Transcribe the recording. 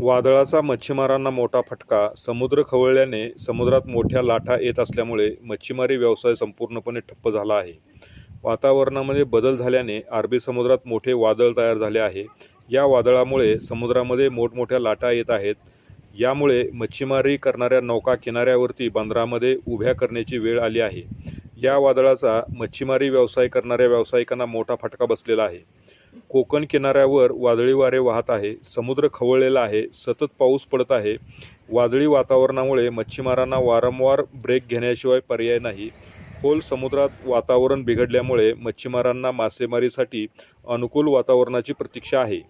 वादळाचा मच्छीमारांना मोठा फटका. समुद्र खवळल्याने समुद्रात मोठ्या लाटा येत असल्यामुळे मच्छीमारी व्यवसाय संपूर्णपणे ठप्प झाला आहे. वातावरणामध्ये बदल झाल्याने अरबी समुद्रात मोठे वादळ तयार झाले आहे. या वादळामुळे समुद्रामध्ये मोठमोठ्या लाटा येत आहेत. यामुळे मच्छीमारी करणाऱ्या नौका किनाऱ्यावरती बंदरामध्ये उभ्या करण्याची वेळ आली आहे. या वादळाचा मच्छीमारी व्यवसाय करणाऱ्या व्यावसायिकांना मोठा फटका बसलेला आहे. कोकण किनाऱ्यावर वादळी वारे वाहत आहे समुद्र खवळलेला आहे सतत पाऊस पडत आहे. वादळी वातावरणामुळे मच्छीमारांना वारंवार ब्रेक घेण्याशिवाय पर्याय नाही. खोल समुद्रात वातावरण बिघडल्यामुळे मच्छीमारांना मासेमारीसाठी अनुकूल वातावरणाची प्रतीक्षा आहे.